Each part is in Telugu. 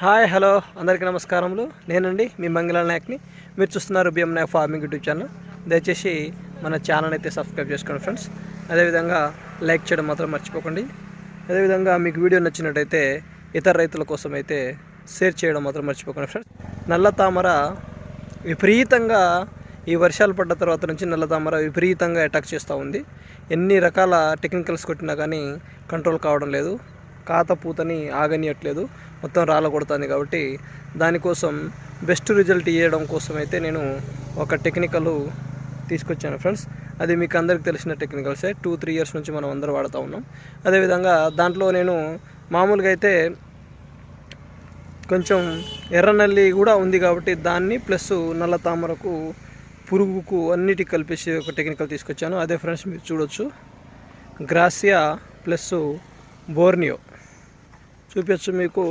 Hi hello. అందరికీ నమస్కారములు. నేనండి మీ మంగళ నాయక్ని. మీరు చూస్తున్నారు BM Nayak farming YouTube channel. దయచేసి మన ఛానల్ అయితే సబ్స్క్రైబ్ చేసుకోండి ఫ్రెండ్స్. అదేవిధంగా లైక్ చేయడం మాత్రం మర్చిపోకండి. అదేవిధంగా మీకు వీడియో నచ్చినట్టయితే ఇతర రైతుల కోసం అయితే షేర్ చేయడం మాత్రం మర్చిపోకండి ఫ్రెండ్స్. నల్ల తామర విపరీతంగా ఈ వర్షాలు పడ్డ తర్వాత నుంచి నల్ల తామర విపరీతంగా అటాక్ చేస్తూ ఉంది. ఎన్ని రకాల టెక్నికల్స్ కొట్టినా కానీ కంట్రోల్ కావడం లేదు. కాత పూతని ఆగనియట్లేదు. మొత్తం రాళ్ళ కొడుతుంది కాబట్టి దానికోసం బెస్ట్ రిజల్ట్ ఇవ్వడం కోసం అయితే నేను ఒక టెక్నికల్ తీసుకొచ్చాను ఫ్రెండ్స్. అది మీకు అందరికి తెలిసిన టెక్నికల్సే. టూ త్రీ ఇయర్స్ నుంచి మనం అందరూ వాడుతూ ఉన్నాం. అదేవిధంగా దాంట్లో నేను మామూలుగా అయితే కొంచెం ఎర్రనల్లి కూడా ఉంది కాబట్టి దాన్ని ప్లస్ నల్ల తామరకు పురుగుకు అన్నిటి కలిపేసి ఒక టెక్నికల్ తీసుకొచ్చాను. అదే ఫ్రెండ్స్ మీరు చూడొచ్చు. Gracia plus Borneo. చూపించచ్చు మీకు.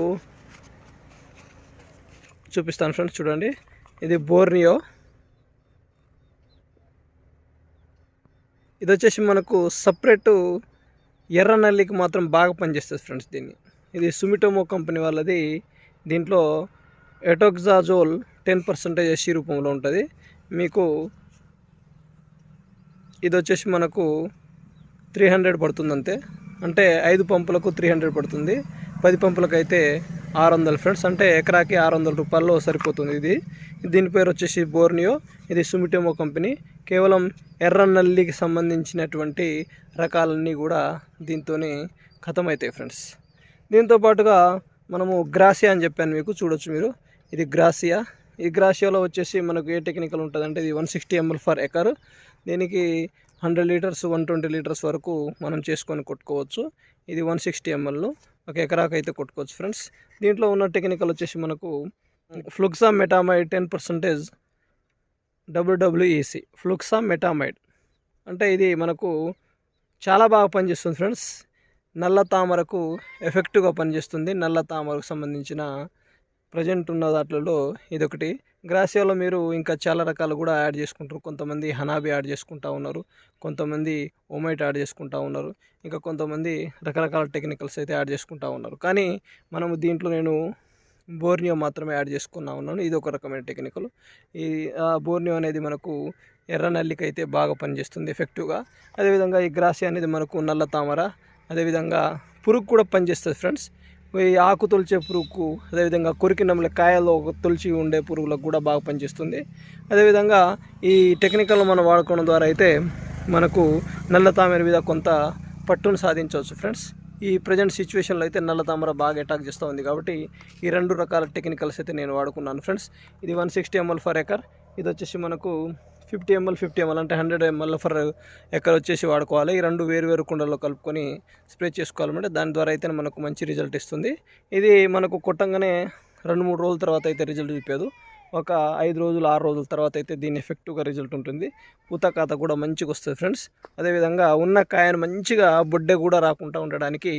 చూపిస్తాను ఫ్రెండ్స్ చూడండి. ఇది బోర్నియో. ఇది వచ్చేసి మనకు సపరేటు ఎర్ర నల్లికి మాత్రం బాగా పనిచేస్తుంది ఫ్రెండ్స్ దీన్ని. ఇది సుమిటోమో కంపెనీ వాళ్ళది. దీంట్లో ఎటోక్జాజోల్ టెన్ పర్సెంటేజ్ ఎస్సీ రూపంలో ఉంటుంది. మీకు ఇది వచ్చేసి మనకు త్రీ హండ్రెడ్ పడుతుంది అంతే అంటే ఐదు పంపులకు త్రీ హండ్రెడ్ పడుతుంది. పది పంపులకైతే ఆరు వందలు ఫ్రెండ్స్. అంటే ఎకరాకి ఆరు వందల రూపాయల్లో సరిపోతుంది ఇది. దీని పేరు వచ్చేసి బోర్నియో. ఇది సుమిటోమో కంపెనీ. కేవలం ఎర్ర నల్లికి సంబంధించినటువంటి రకాలన్నీ కూడా దీంతోనే ఖతమవుతాయి ఫ్రెండ్స్. దీంతో పాటుగా మనము గ్రాసియా అని చెప్పాను మీకు. చూడొచ్చు మీరు. ఇది గ్రాసియా. ఈ గ్రాసియాలో వచ్చేసి మనకు ఏ టెక్నికల్ ఉంటుంది అంటే ఇది one sixty ml per acre. దీనికి hundred litres one twenty litres వరకు మనం చేసుకొని కొట్టుకోవచ్చు. ఇది వన్ సిక్స్టీ ఎంఎల్. ఒక ఎకరాకు అయితే కొట్టుకోవచ్చు ఫ్రెండ్స్. దీంట్లో ఉన్న టెక్నికల్ వచ్చేసి మనకు ఫ్లుక్సా మెటామైడ్ టెన్ పర్సెంటేజ్ డబ్ల్యూడబ్ల్యూఈసి ఫ్లుక్సా మెటామైడ్ అంటే ఇది మనకు చాలా బాగా పనిచేస్తుంది ఫ్రెండ్స్. నల్ల తామరకు ఎఫెక్టివ్గా పనిచేస్తుంది. నల్ల తామరకు సంబంధించిన ప్రజెంట్ ఉన్న దాంట్లో ఇదొకటి గ్రాసియాలో మీరు ఇంకా చాలా రకాలు కూడా యాడ్ చేసుకుంటారు. కొంతమంది హనాబి యాడ్ చేసుకుంటా ఉన్నారు. కొంతమంది ఓమైట్ యాడ్ చేసుకుంటా ఉన్నారు. ఇంకా కొంతమంది రకరకాల టెక్నికల్స్ అయితే యాడ్ చేసుకుంటా ఉన్నారు. కానీ మనము దీంట్లో నేను బోర్నియో మాత్రమే యాడ్ చేసుకున్నా ఉన్నాను. ఇది ఒక రకమైన టెక్నికల్. ఈ బోర్నియో అనేది మనకు ఎర్ర నల్లికి అయితే బాగా పనిచేస్తుంది ఎఫెక్టివ్గా. అదేవిధంగా ఈ గ్రాసియా అనేది మనకు నల్ల తామర అదేవిధంగా పురుగు కూడా పనిచేస్తుంది ఫ్రెండ్స్. ఈ ఆకు తొలిచే పురుగుకు అదేవిధంగా కొరికి నమ్మల కాయలో తొలిచి ఉండే పురుగులకు కూడా బాగా పనిచేస్తుంది. అదేవిధంగా ఈ టెక్నికల్ మనం వాడుకోవడం ద్వారా అయితే మనకు నల్ల తామర మీద కొంత పట్టును సాధించవచ్చు ఫ్రెండ్స్. ఈ ప్రజెంట్ సిచ్యువేషన్లో అయితే నల్ల తామర బాగా అటాక్ చేస్తూ ఉంది కాబట్టి ఈ రెండు రకాల టెక్నికల్స్ అయితే నేను వాడుకున్నాను ఫ్రెండ్స్. ఇది one sixty ml per acre. ఇది వచ్చేసి మనకు ఫిఫ్టీ ఎంఎల్ ఫిఫ్టీ ఎంఎల్ అంటే హండ్రెడ్ ఎంఎల్ ఫర్ ఎక్కడ వచ్చేసి వాడుకోవాలి. ఈ రెండు వేరు వేరు కుండల్లో కలుపుకొని స్ప్రే చేసుకోవాలంటే దాని ద్వారా అయితే మనకు మంచి రిజల్ట్ ఇస్తుంది. ఇది మనకు కొట్టంగానే రెండు మూడు రోజుల తర్వాత అయితే రిజల్ట్ చూపేదు. ఒక ఐదు రోజులు ఆరు రోజుల తర్వాత అయితే దీని ఎఫెక్టివ్గా రిజల్ట్ ఉంటుంది. పూత కాత కూడా మంచిగా వస్తుంది ఫ్రెండ్స్ అదేవిధంగా ఉన్న కాయను మంచిగా బొడ్డె కూడా రాకుండా ఉండడానికి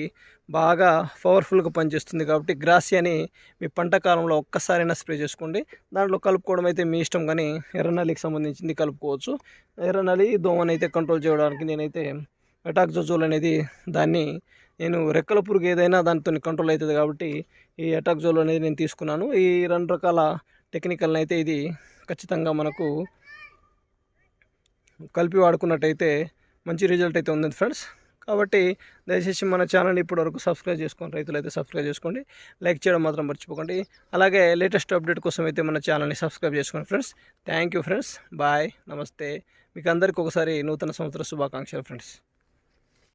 బాగా పవర్ఫుల్గా పనిచేస్తుంది కాబట్టి గ్రాసియాని మీ పంట కాలంలో ఒక్కసారైనా స్ప్రే చేసుకోండి. దాంట్లో కలుపుకోవడం అయితే మీ ఇష్టం కానీ ఎర్రనలికి సంబంధించింది కలుపుకోవచ్చు. ఎర్రనలి దోమనైతే అయితే కంట్రోల్ చేయడానికి నేనైతే ఎటాక్జోజోల్ అనేది దాన్ని నేను రెక్కల పురుగు ఏదైనా దానితో కంట్రోల్ అవుతుంది కాబట్టి ఈ ఎటాక్జోల్ అనేది నేను తీసుకున్నాను. ఈ రెండు రకాల టెక్నికల్ని అయితే ఇది ఖచ్చితంగా మనకు కలిపి వాడుకున్నట్టయితే మంచి రిజల్ట్ అయితే ఉంది ఫ్రెండ్స్. కాబట్టి దయచేసి మన ఛానల్ ఇప్పటివరకు సబ్స్క్రైబ్ చేసుకోండి రైతులు అయితే సబ్స్క్రైబ్ చేసుకోండి. లైక్ చేయడం మాత్రం మర్చిపోకండి. అలాగే లేటెస్ట్ అప్డేట్ కోసం అయితే మన ఛానల్ని సబ్స్క్రైబ్ చేసుకోండి friends. Thank you friends. Bye. నమస్తే. మీకు అందరికీ ఒకసారి నూతన సంవత్సర శుభాకాంక్షలు ఫ్రెండ్స్.